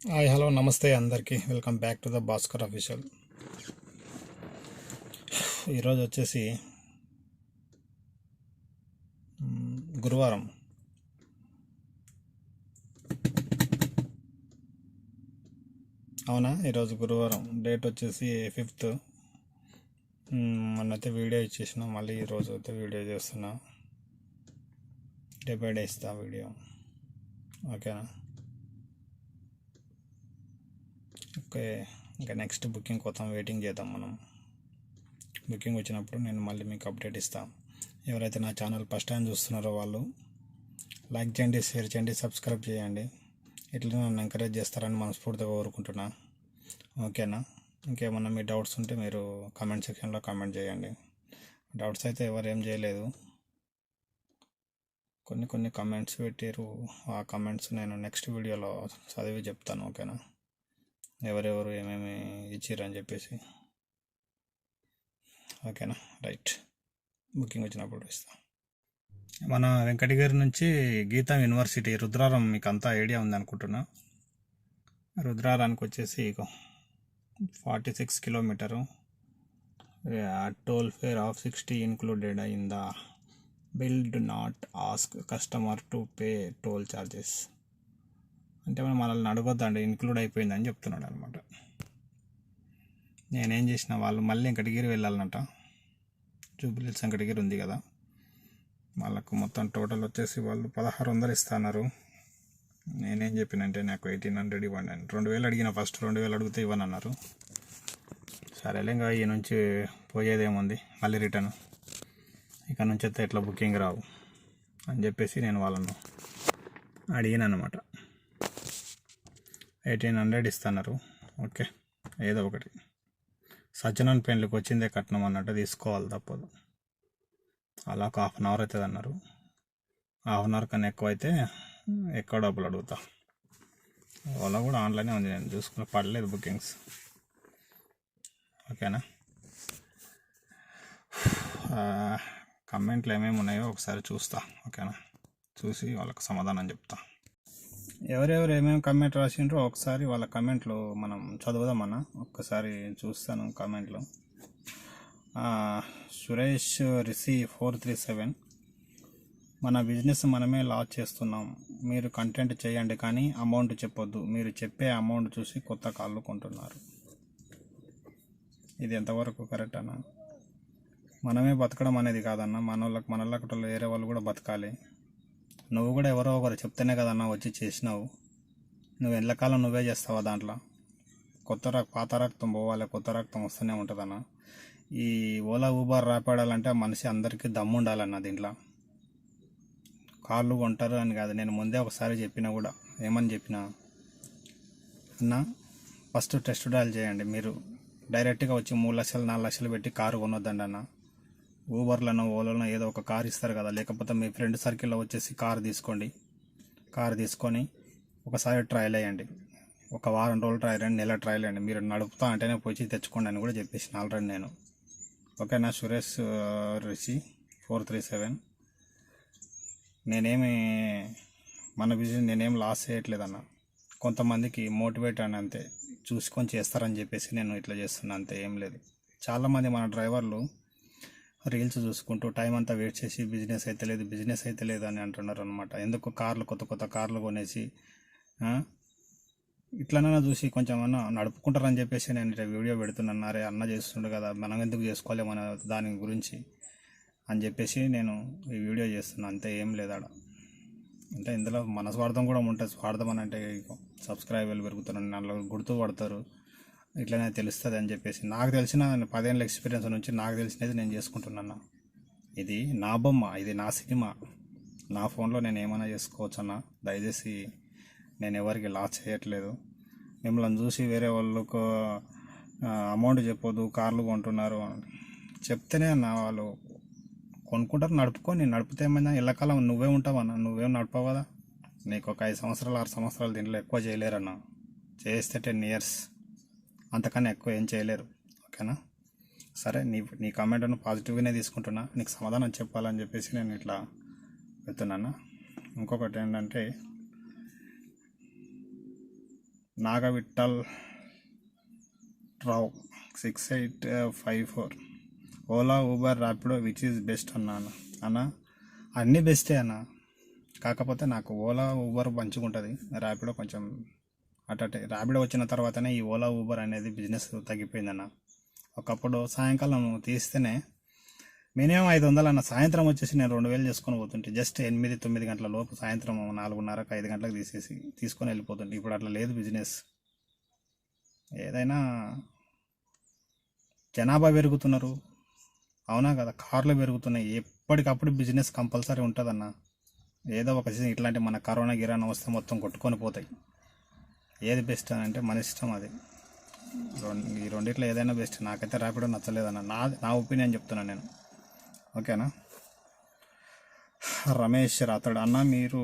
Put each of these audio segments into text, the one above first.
Hi hello నమస్తే అందరికీ. Welcome back to the Bhaskar official ఈరోజు వచ్చేసి గురువారం. అవునా? ఈరోజు గురువారం. డేట్ వచ్చేసి ఫిఫ్త్ మొన్నైతే వీడియో ఇచ్చేసిన. మళ్ళీ ఈరోజు అయితే వీడియో చేస్తున్నా. డే బై డే ఇస్తా వీడియో ఓకేనా ఓకే ఇంకా నెక్స్ట్ బుకింగ్ కోసం వెయిటింగ్ చేద్దాం మనం. బుకింగ్ వచ్చినప్పుడు నేను మళ్ళీ మీకు అప్డేట్ ఇస్తాను ఎవరైతే నా ఛానల్ ఫస్ట్ టైం చూస్తున్నారో వాళ్ళు లైక్ చేయండి షేర్ చేయండి సబ్స్క్రైబ్ చేయండి. ఇట్లా నన్ను ఎంకరేజ్ చేస్తారని మనస్ఫూర్తిగా కోరుకుంటున్నా. ఓకేనా? ఇంకేమన్నా మీ డౌట్స్ ఉంటే మీరు కామెంట్ సెక్షన్లో కామెంట్ చేయండి. డౌట్స్ అయితే ఎవరు ఏం చేయలేదు. కొన్ని కొన్ని కమెంట్స్ పెట్టారు ఆ కమెంట్స్ నేను నెక్స్ట్ వీడియోలో చదివి చెప్తాను ఓకేనా? ఎవరెవరు ఏమేమి ఇచ్చారని చెప్పేసి. ఓకేనా? రైట్. బుకింగ్ వచ్చినప్పుడు ఇస్తాం. మన వెంకటగిరి నుంచి గీతం యూనివర్సిటీ రుద్రారం మీకు అంతా ఐడియా ఉంది అనుకుంటున్నా. రుద్రారానికి వచ్చేసి forty six kilometre. Toll fare of sixty included in the bill not ask customer to pay toll charges అంటే మనం మనల్ని అడగొద్దండి ఇన్క్లూడ్ అయిపోయిందని చెప్తున్నాడు అనమాట నేనేం చేసిన వాళ్ళు మళ్ళీ వెంకటగిరి వెళ్ళాలన్నట జూబిలీస్ వెంకటగిరి ఉంది కదా. వాళ్ళకు మొత్తం టోటల్ వచ్చేసి వాళ్ళు పదహారు వందలు ఇస్తున్నారు. నేనేం చెప్పినంటే నాకు ఎయిటీన్ హండ్రెడ్ ఇవ్వండి అని. రెండు వేలు అడిగిన ఫస్ట్ రెండు వేలు అడిగితే ఇవ్వను అన్నారు. సరేలే ఇంకా ఈ నుంచి పోయేదేముంది? మళ్ళీ రిటర్న్ ఇక నుంచి అయితే ఎట్లా బుకింగ్ రావు అని చెప్పేసి నేను వాళ్ళను అడిగిన అనమాట ఎయిటీన్ హండ్రెడ్ ఇస్తున్నారు. ఓకే. ఏదో ఒకటి. సజ్జనన్ పెళ్ళికి వచ్చిందే కట్నం అన్నట్టు తీసుకోవాలి తప్పదు. అలా ఒక హాఫ్ అన్ అవర్ అవుతుంది అన్నారు. హాఫ్ అన్ అవర్ కన్నా ఎక్కువ అయితే ఎక్కువ డబ్బులు అడుగుతా. ఓలా కూడా ఆన్లైనే ఉంది. నేను చూసుకుని పడలేదు బుకింగ్స్. ఓకేనా? కమెంట్లు ఏమేమి ఉన్నాయో ఒకసారి చూస్తా. ఓకేనా? చూసి వాళ్ళకి సమాధానం చెప్తా. ఎవరెవరు ఏమేమి కమెంట్ రాసిండ్రో ఒకసారి వాళ్ళ కమెంట్లు మనం చదువుదామన్నా ఒక్కసారి చూస్తాను కమెంట్లు Suresh Rishi four three seven. మన బిజినెస్ మనమే లాస్ చేస్తున్నాం. మీరు కంటెంట్ చేయండి కానీ అమౌంట్ చెప్పొద్దు. మీరు చెప్పే అమౌంట్ చూసి కొత్త కాళ్ళు కొంటున్నారు. ఇది ఎంతవరకు కరెక్ట్ అన్న? మనమే బతకడం అనేది కాదన్న. మన వాళ్ళకి మన వేరే వాళ్ళు కూడా బతకాలి. నువ్వు కూడా ఎవరో ఒకరు చెప్తేనే కదన్నా వచ్చి చేసినావు. నువ్వు ఎల్లకాలం నువ్వే చేస్తావా దాంట్లో? కొత్త రక్ పాత రక్తం పోవాలి కొత్త రక్తం వస్తూనే ఉంటుందన్న ఈ ఓలా ఊబర్ రాపాడాలంటే మనిషి అందరికీ దమ్ము ఉండాలన్న దీంట్లో. కార్లు కొంటారు అని కాదు నేను ముందే ఒకసారి చెప్పినా కూడా ఏమని చెప్పినా. అన్న ఫస్ట్ టెస్ట్ డ్రైవ్ చేయండి మీరు. డైరెక్ట్గా వచ్చి మూడు లక్షలు నాలుగు లక్షలు పెట్టి కారు కొనొద్దండి అన్న. ఊబర్లను ఓలాలను ఏదో ఒక కార్ ఇస్తారు కదా లేకపోతే మీ ఫ్రెండ్ సర్కిల్లో వచ్చేసి కార్ తీసుకోండి. కార్ తీసుకొని ఒకసారి ట్రయల్ వేయండి ఒక వారం రోజులు ట్రయల్ అండి నెల ట్రయల్ అండి మీరు నడుపుతా అంటేనే పోయి తెచ్చుకోండి అని కూడా చెప్పేసి ఆల్రెడీ నేను. ఓకేనా? Suresh Rishi four three seven. నేనేమి మన బిజినెస్ నేనేం లాస్ చేయట్లేదన్న. కొంతమందికి మోటివేట్ అని అంతే. చూసుకొని చేస్తారని చెప్పేసి నేను ఇట్లా చేస్తున్నా అంతే ఏం లేదు. చాలామంది మన డ్రైవర్లు రీల్స్ చూసుకుంటూ టైం అంతా వెయిట్ చేసి బిజినెస్ అయితే లేదు బిజినెస్ అయితే లేదు అని అంటున్నారు అనమాట ఎందుకు కార్లు కొత్త కొత్త కార్లు కొనేసి ఇట్లనైనా చూసి కొంచెం అన్న నడుపుకుంటారని చెప్పేసి నేను ఇట్లా వీడియో పెడుతున్నాను. అరే అన్న చేస్తుండే కదా మనం ఎందుకు చేసుకోలేము మన దాని గురించి అని చెప్పేసి నేను ఈ వీడియో చేస్తున్నాను అంతే ఏం లేదు ఆడ. అంటే ఇందులో మన స్వార్థం కూడా ఉంటుంది. స్వార్థం అని అంటే సబ్స్క్రైబర్లు పెరుగుతారు నలుగురు గుర్తుపడతారు. ఇట్లనే తెలుస్తుంది అని చెప్పేసి నాకు తెలిసిన పదేళ్ళ ఎక్స్పీరియన్స్ నుంచి నాకు తెలిసినది నేను చేసుకుంటున్నాను ఇది నా బొమ్మ ఇది నా సినిమా. నా ఫోన్లో నేను ఏమైనా చేసుకోవచ్చు అన్న. దయచేసి నేను ఎవరికి లాస్ చేయట్లేదు. మిమ్మల్ని చూసి వేరే వాళ్ళకు అమౌంట్ చెప్పొద్దు కార్లు కొంటున్నారు చెప్తేనే అన్న వాళ్ళు కొనుక్కుంటారు నడుపుకొని నడిపితే ఏమైనా ఎల్లకాలం నువ్వే ఉంటావన్న నువ్వేం నడపవు కదా. నీకు ఒక ఐదు సంవత్సరాలు ఆరు సంవత్సరాలు దీంట్లో ఎక్కువ చేయలేరన్న. చేస్తే టెన్ ఇయర్స్. అంతకన్నా ఎక్కువ ఏం చేయలేరు. ఓకేనా? సరే నీ నీ కామెంట్ను పాజిటివ్గానే తీసుకుంటున్నా. నీకు సమాధానం చెప్పాలని చెప్పేసి నేను ఇట్లా వెళ్తున్నాను? ఇంకొకటి ఏంటంటే Nagavittal Rao six eight five four. Ola Uber Rapido which is best అన్నాను. అన్న అన్నీ బెస్టే అన్న. కాకపోతే నాకు ఓలా ఊబర్ మంచిగా ఉంటుంది ర్యాపిడో కొంచెం అటే ర్యాపిడ్ వచ్చిన తర్వాతనే ఈ ఓలా ఊబర్ అనేది బిజినెస్ తగ్గిపోయిందన్న. ఒకప్పుడు సాయంకాలం తీస్తేనే మినిమం ఐదు వందలు అన్న సాయంత్రం వచ్చేసి నేను రెండు వేలు చేసుకొని పోతుంటే జస్ట్ ఎనిమిది తొమ్మిది గంటల లోపు సాయంత్రం నాలుగున్నరకు ఐదు గంటలకు తీసేసి తీసుకొని వెళ్ళిపోతుంటే ఇప్పుడు అట్లా లేదు బిజినెస్. ఏదైనా జనాభా పెరుగుతున్నారు. అవునా కదా? కార్లు పెరుగుతున్నాయి. ఎప్పటికప్పుడు బిజినెస్ కంపల్సరీ ఉంటుందన్న. ఏదో ఒక సీజన్ ఇట్లాంటి మన కరోనా గిరానా వస్తే మొత్తం కొట్టుకొని పోతాయి. ఏది బెస్ట్ అని అంటే మన ఇష్టం అది. రెండు ఈ రెండిట్లో ఏదైనా బెస్ట్ నాకైతే ర్యాపిడో నచ్చలేదన్న. నా నా ఒపీనియన్ చెప్తున్నాను నేను. ఓకేనా? రమేష్ రాతాడు అన్న మీరు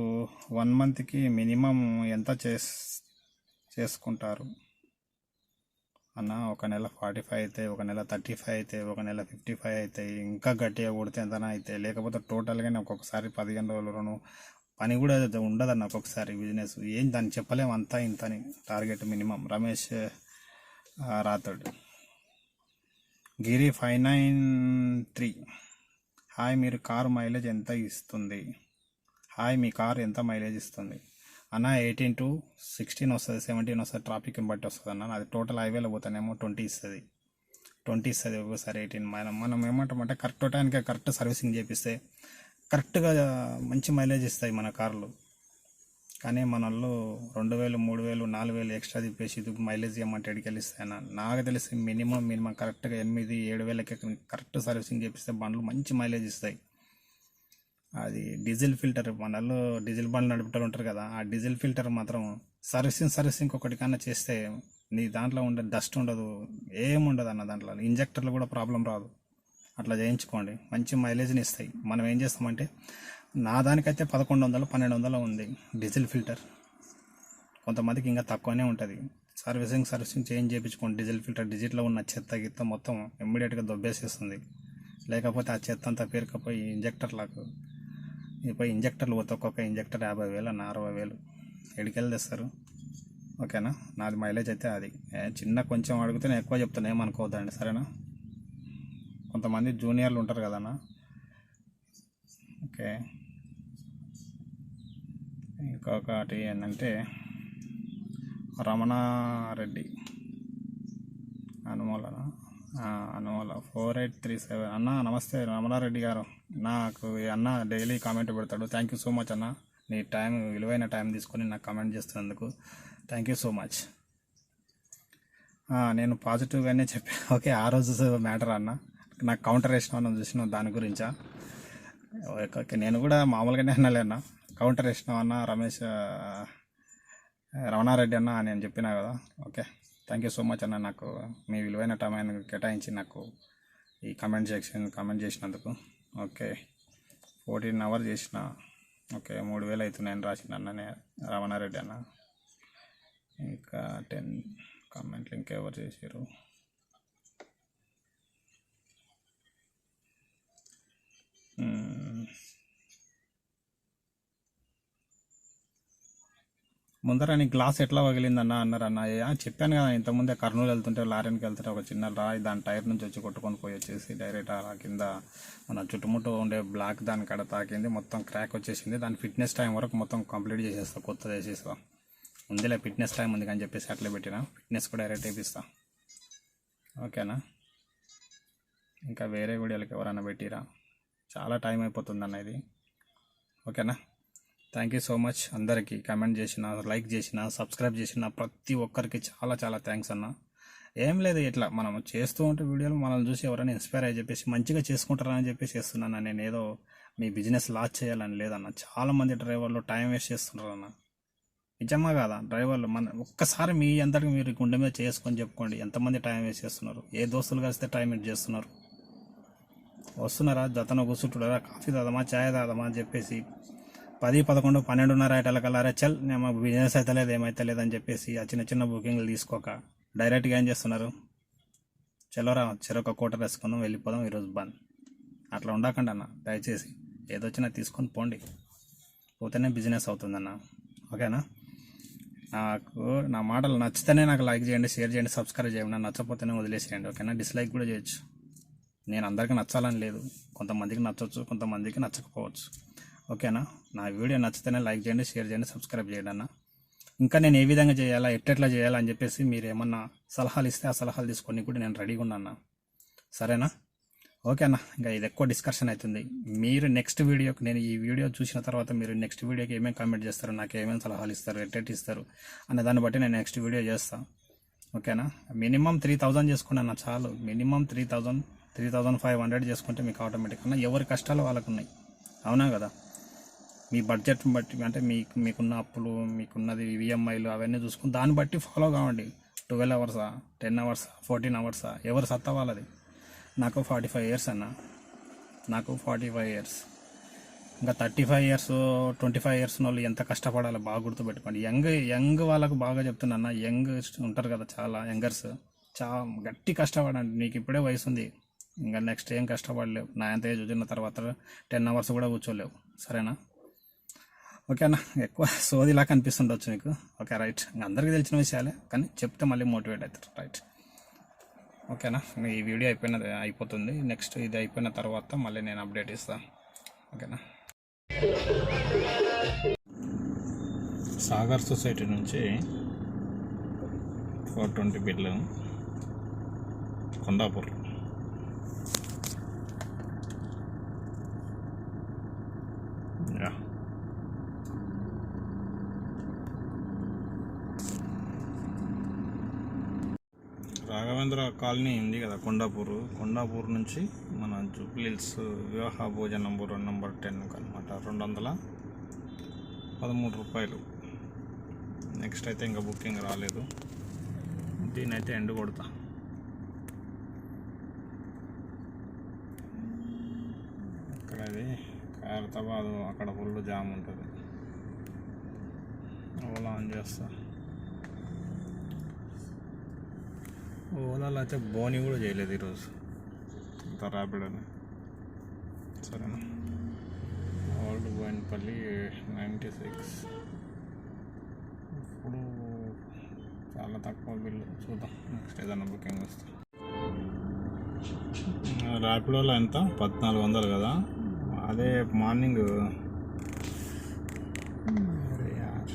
వన్ మంత్కి మినిమం ఎంత చేస్ చేసుకుంటారు? అన్న ఒక నెల ఫార్టీ ఫైవ్ అయితే ఒక నెల థర్టీ ఫైవ్ అయితే ఒక నెల ఫిఫ్టీ ఫైవ్ అయితే ఇంకా గట్టిగా కొడితే ఎంతనా అయితే లేకపోతే టోటల్గానే ఒక్కొక్కసారి పదిహేను రోజులు పని కూడా ఉండదన్న ఒక్కొక్కసారి బిజినెస్ ఏం దాన్ని చెప్పలేము అంతా ఇంత అని టార్గెట్ మినిమం రమేష్ ఆ, Giri five nine three. Hi మీరు కారు మైలేజ్ ఎంత ఇస్తుంది? హాయ్ మీ కార్ ఎంత మైలేజ్ ఇస్తుంది? అన్న ఎయిటీన్ టు సిక్స్టీన్ వస్తుంది సెవెంటీన్ వస్తుంది ట్రాఫిక్ని బట్టి వస్తుంది అన్న. అది టోటల్ హైవేలో పోతానేమో ట్వంటీ ఇస్తుంది. ట్వంటీ ఇస్తుంది ఒక్కోసారి ఎయిటీన్. మనం మనం ఏమంటామంటే కరెక్ట్ టైంకి కరెక్ట్ సర్వీసింగ్ చేపిస్తే కరెక్ట్గా మంచి మైలేజ్ ఇస్తాయి మన కార్లు. కానీ మనల్లో రెండు వేలు మూడు వేలు నాలుగు వేలు ఎక్స్ట్రా తిప్పేసి ఇది మైలేజ్ ఇవ్వమంటే ఎడికెళ్ళిస్తాయన్న నాకు తెలిసి మినిమం మినిమం కరెక్ట్గా ఎనిమిది ఏడు వేలకి కరెక్ట్ సర్వీసింగ్ చేపిస్తే బండ్లు మంచి మైలేజ్ ఇస్తాయి. అది డీజిల్ ఫిల్టర్ మనలో డీజిల్ బండ్లు నడుపుతారు ఉంటారు కదా ఆ డీజిల్ ఫిల్టర్ మాత్రం సర్వీసింగ్ సర్వీసింగ్ ఒకటికన్నా చేస్తే నీ దాంట్లో ఉండే డస్ట్ ఉండదు ఏముండదు అన్న దాంట్లో. ఇంజెక్టర్లు కూడా ప్రాబ్లం రాదు. అట్లా చేయించుకోండి. మంచి మైలేజ్ని ఇస్తాయి. మనం ఏం చేస్తామంటే నా దానికైతే పదకొండు వందలు పన్నెండు వందలు ఉంది డీజిల్ ఫిల్టర్ కొంతమందికి ఇంకా తక్కువనే ఉంటుంది. సర్వీసింగ్ సర్వీసింగ్ చేంజ్ చేయించుకోండి. డీజిల్ ఫిల్టర్ డిజిట్లో ఉన్న చెత్త గిత్త మొత్తం ఇమ్మీడియట్గా దొబ్బేసేస్తుంది. లేకపోతే ఆ చెత్త అంతా పేరుకపోయి ఇంజెక్టర్లకు ఇప్పుడు ఇంజెక్టర్లు పోతే ఒక్కొక్క ఇంజెక్టర్ యాభై వేలు అన్న అరవై వేలు ఎడికెళ్ళి తెస్తారు. ఓకేనా? నాది మైలేజ్ అయితే అది. చిన్న కొంచెం అడిగితే నేను ఎక్కువ చెప్తాను ఏమనుకోవద్దండి. సరేనా? కొంతమంది జూనియర్లు ఉంటారు కదన్నా? ఓకే. ఇంకొకటి ఏంటంటే Ramana Reddy. అనుమూలన? Anumula. Four eight three seven. అన్న నమస్తే రమణారెడ్డి గారు. నాకు అన్న డైలీ కామెంట్ పెడతాడు. థ్యాంక్ యూ సో మచ్ అన్న. నీ టైం విలువైన టైం తీసుకొని నాకు కామెంట్ చేస్తున్నందుకు థ్యాంక్ యూ సో మచ్. నేను పాజిటివ్గానే చెప్పాను ఓకే ఆ రోజు మ్యాటర్ అన్న. నాకు కౌంటర్ వేసినావు చూసిన దాని గురించా? ఓకే, నేను కూడా మామూలుగానే అన్నలేనా అన్న కౌంటర్ వేసినావు అన్న రమేష్ రమణారెడ్డి అన్న నేను చెప్పినా కదా? Okay. Thank you so much అన్న. నాకు మీ విలువైన టైం కేటాయించి నాకు ఈ కమెంట్ సెక్షన్ కమెంట్ చేసినందుకు. ఓకే. ఫోర్టీన్ అవర్ చేసిన. ఓకే మూడు వేలు అవుతున్నాయని రాసిన అన్ననే రమణారెడ్డి అన్న. ఇంకా టెన్ కామెంట్లు ఇంకెవరు చేశారు ముందర నీ గ్లాస్ ఎట్లా పగిలిందన్న అన్నారు? అన్న చెప్పాను కదా ఇంతకుముందే కర్నూలు వెళ్తుంటే లారీకి వెళ్తుంటే ఒక చిన్న రాయి దాని టైర్ నుంచి వచ్చి కొట్టుకొని పోయి వచ్చేసి డైరెక్ట్ ఆ కింద మన చుట్టుముట్టు ఉండే బ్లాక్ దాని కడ తాకింది. మొత్తం క్రాక్ వచ్చేసింది. దాని ఫిట్నెస్ టైం వరకు మొత్తం కంప్లీట్ చేసేస్తా కొత్తది వేసేస్తా ఉందిలే ఫిట్నెస్ టైం ఉంది అని చెప్పేసి అట్లే పెట్టిన. ఫిట్నెస్ కూడా డైరెక్ట్ వేపిస్తా. ఓకేనా? ఇంకా వేరే వీడియోలకి ఎవరైనా పెట్టిరా? చాలా టైం అయిపోతుంది అన్న ఇది. ఓకేనా? థ్యాంక్ యూ సో మచ్ అందరికీ కమెంట్ చేసిన లైక్ చేసిన సబ్స్క్రైబ్ చేసిన ప్రతి ఒక్కరికి చాలా చాలా థ్యాంక్స్ అన్న. ఏం లేదు ఇట్లా మనం చేస్తూ ఉంటే వీడియోలు మనల్ని చూసి ఎవరైనా ఇన్స్పైర్ అయ్యి చెప్పేసి మంచిగా చేసుకుంటారని చెప్పేసి చేస్తున్నాను నేను ఏదో మీ బిజినెస్ లాచ్ చేయాలని లేదన్న. చాలామంది డ్రైవర్లు టైం వేస్ట్ చేస్తున్నారు అన్న. నిజమా కాదా? డ్రైవర్లు మన ఒక్కసారి మీ అందరికి మీరు గుండె మీద చేసుకొని చెప్పుకోండి. ఎంతమంది టైం వేస్ట్ చేస్తున్నారు? ఏ దోస్తులు కలిస్తే టైం వేస్ట్ చేస్తున్నారు? వస్తున్నారా? జతన కూర్చుంటున్నారా? కాఫీ తాదమా చాయ్ తాదమా అని చెప్పేసి పది పదకొండు పన్నెండున్నర కల్లారా చల్ నేను బిజినెస్ అయితే లేదు ఏమైతే లేదని చెప్పేసి ఆ చిన్న చిన్న బుకింగ్లు తీసుకోక డైరెక్ట్గా ఏం చేస్తున్నారు? చలోరా చెరొక కోట వేసుకుందాం వెళ్ళిపోదాం ఈరోజు బంద్ అట్లా ఉండకండి అన్న దయచేసి. ఏదొచ్చినా తీసుకొని పోండి. పోతేనే బిజినెస్ అవుతుందన్న. ఓకేనా? నాకు నా మాటలు నచ్చితేనే నాకు లైక్ చేయండి షేర్ చేయండి సబ్స్క్రైబ్ చేయండి. నచ్చపోతేనే నచ్చకపోతేనే వదిలేసేయండి. ఓకేనా? డిస్లైక్ కూడా చేయొచ్చు. నేను అందరికీ నచ్చాలని లేదు. కొంతమందికి నచ్చవచ్చు కొంతమందికి నచ్చకపోవచ్చు. ఓకేనా? నా వీడియో నచ్చితేనే లైక్ చేయండి షేర్ చేయండి సబ్స్క్రైబ్ చేయండి అన్న. ఇంకా నేను ఏ విధంగా చేయాలా ఎట్టెట్లా చేయాలా అని చెప్పేసి మీరు ఏమన్నా సలహాలు ఇస్తే ఆ సలహాలు తీసుకొని కూడా నేను రెడీగా ఉన్నాను సరేనా? ఓకే అన్న ఇంకా ఇది ఎక్కువ డిస్కషన్ అవుతుంది. మీరు నెక్స్ట్ వీడియోకి నేను ఈ వీడియో చూసిన తర్వాత మీరు నెక్స్ట్ వీడియోకి ఏమేమి కామెంట్ చేస్తారు నాకు ఏమేమి సలహాలు ఇస్తారు ఎట్టెట్ ఇస్తారు అనే దాన్ని బట్టి నేను నెక్స్ట్ వీడియో చేస్తాను ఓకేనా? మినిమం త్రీ థౌజండ్ చేసుకున్నాను చాలు. Minimum three thousand three thousand five hundred చేసుకుంటే మీకు ఆటోమేటిక్గా ఎవరి కష్టాలు వాళ్ళకు ఉన్నాయి అవునా కదా? మీ బడ్జెట్ బట్టి అంటే మీకు మీకున్న అప్పులు మీకున్నది ఈఎంఐలు అవన్నీ చూసుకుని దాన్ని బట్టి ఫాలో కావండి. ట్వెల్వ్ అవర్సా టెన్ అవర్సా ఫోర్టీన్ అవర్సా ఎవరు సత్తా వాళ్ళది? నాకు ఫార్టీ ఫైవ్ ఇయర్స్ అన్న. నాకు ఫార్టీ ఫైవ్ ఇయర్స్. ఇంకా thirty five years twenty five years వాళ్ళు ఎంత కష్టపడాలో బాగా గుర్తుపెట్టుకోండి. యంగ్ యంగ్ వాళ్ళకు బాగా చెప్తున్నా యంగ్ ఉంటారు కదా చాలా యంగర్స్. చాలా గట్టి కష్టపడండి. నీకు ఇప్పుడే వయసు ఉంది ఇంకా నెక్స్ట్ ఏం కష్టపడలేవు. నా ఎంత ఏజ్ వచ్చిన తర్వాత టెన్ అవర్స్ కూడా కూర్చోలేవు. సరేనా? ఓకేనా ఎక్కువ సోదిలా కనిపిస్తుండొచ్చు మీకు. ఓకే రైట్ అందరికీ తెలిసిన విషయాలే కానీ చెప్తే మళ్ళీ మోటివేట్ అవుతారు. రైట్ ఓకేనా ఈ వీడియో అయిపోయిన అయిపోతుంది. నెక్స్ట్ ఇది అయిపోయిన తర్వాత మళ్ళీ నేను అప్డేట్ ఇస్తాను ఓకేనా సాగర్ సొసైటీ నుంచి ఫోర్ ట్వంటీ బిల్లు కొండాపూర్ యా రాఘవేంద్ర కాలనీ ఉంది కదా కొండాపూర్. కొండాపూర్ నుంచి మన జూబ్లీల్స్ వివాహ భోజనం నంబర్ నెంబర్ టెన్ అనమాట రెండు వందల పదమూడు రూపాయలు. నెక్స్ట్ అయితే ఇంకా బుకింగ్ రాలేదు. దీని అయితే ఎండు కొడతా. ఇక్కడ అది ఖైరతాబాద్ అక్కడ ఫుల్ జామ్ ఉంటుంది. ఓలా ఆన్ చేస్తా. ఓలాలో అయితే బోని కూడా చేయలేదు ఈరోజు. ఇంత ర్యాపిడ్ అని. సరేనా? Old Bowenpally ninety six. ఇప్పుడు చాలా తక్కువ బిల్లు చూద్దాం. నెక్స్ట్ ఏదైనా బుకింగ్ వస్తే. ర్యాపిడోలో ఎంత? పద్నాలుగు వందలు కదా? అదే మార్నింగ్ అరే యార్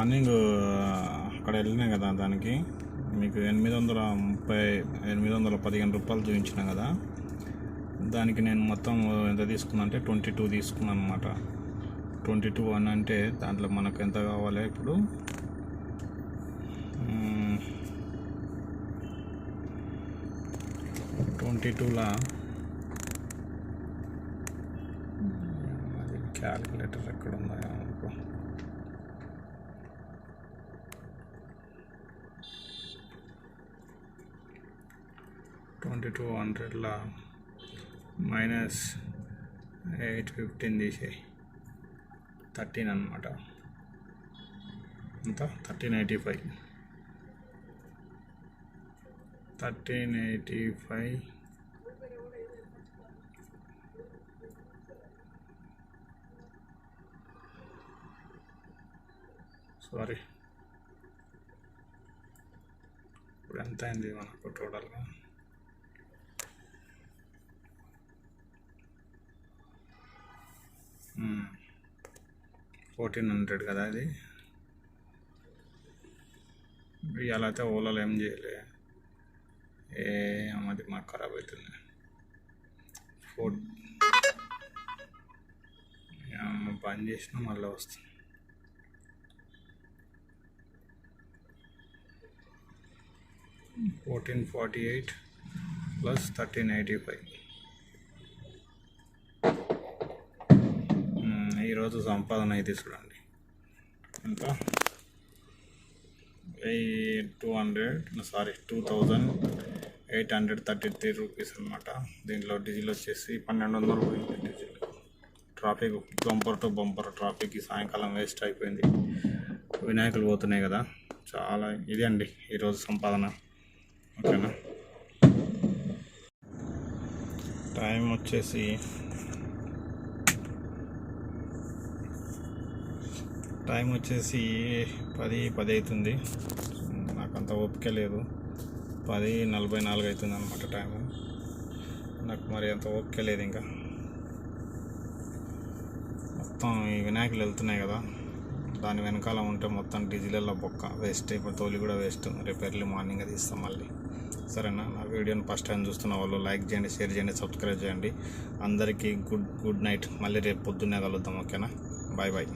మార్నింగ్ అక్కడ వెళ్ళినా కదా దానికి. మీకు ఎనిమిది వందల ముప్పై ఎనిమిది వందల పదిహేను రూపాయలు చూపించిన కదా. దానికి నేను మొత్తం ఎంత తీసుకున్నా అంటే ట్వంటీ టూ తీసుకున్నాను అనమాట ట్వంటీ టూ అని అంటే దాంట్లో మనకు ఎంత కావాలి ఇప్పుడు? ట్వంటీ టూలా? క్యాలిక్యులేటర్ ఎక్కడ ఉందా ట్వంటీ టూ హండ్రెడ్లా మైనస్ ఎయిట్ ఫిఫ్టీన్ తీసేయి. థర్టీన్ అనమాట అంత thirteen eighty five. Thirteen eighty five. Sorry. ఇప్పుడు ఎంత అయింది మనకు టోటల్గా? ఫోర్టీన్ హండ్రెడ్ కదా అది? ఇవాళ అయితే ఓలాలో ఏం చేయలే? ఏ అమ్మది మాకు ఖరాబ్ అవుతుంది ఫోర్ బంద్ చేసినా మళ్ళీ వస్తుంది fourteen forty eight plus thirteen eighty five. ఈరోజు సంపాదన అయితే చూడండి. ఎంత? వెయ్యి two hundred sorry two thousand eight hundred thirty three rupees అనమాట దీంట్లో డీజిల్ వచ్చేసి పన్నెండు వందలు పోయింది diesel. Traffic bumper to bumper traffic సాయంకాలం వేస్ట్ అయిపోయింది. వినాయకులు పోతున్నాయి కదా. చాలా ఇది అండి ఈరోజు సంపాదన. ఓకేనా? టైం వచ్చేసి టైం వచ్చేసి పది పది అవుతుంది నాకు అంత ఓపిక లేదు. పది నలభై నాలుగు అవుతుంది అనమాట టైము. నాకు మరి అంత ఓపిక లేదు ఇంకా. మొత్తం ఈ వినాయకులు వెళ్తున్నాయి కదా. దాని వెనకాల ఉంటే మొత్తం డీజిల్లో బొక్క వేస్ట్ ఇప్పుడు తోలి కూడా వేస్ట్. రేపు ఎర్లీ మార్నింగ్ తీస్తాం మళ్ళీ. సరేనా? నా వీడియోని ఫస్ట్ టైం చూస్తున్న వాళ్ళు లైక్ చేయండి షేర్ చేయండి సబ్స్క్రైబ్ చేయండి. అందరికీ గుడ్ గుడ్ నైట్. మళ్ళీ రేపు పొద్దున్నే కలుద్దాం ఓకేనా? Bye bye.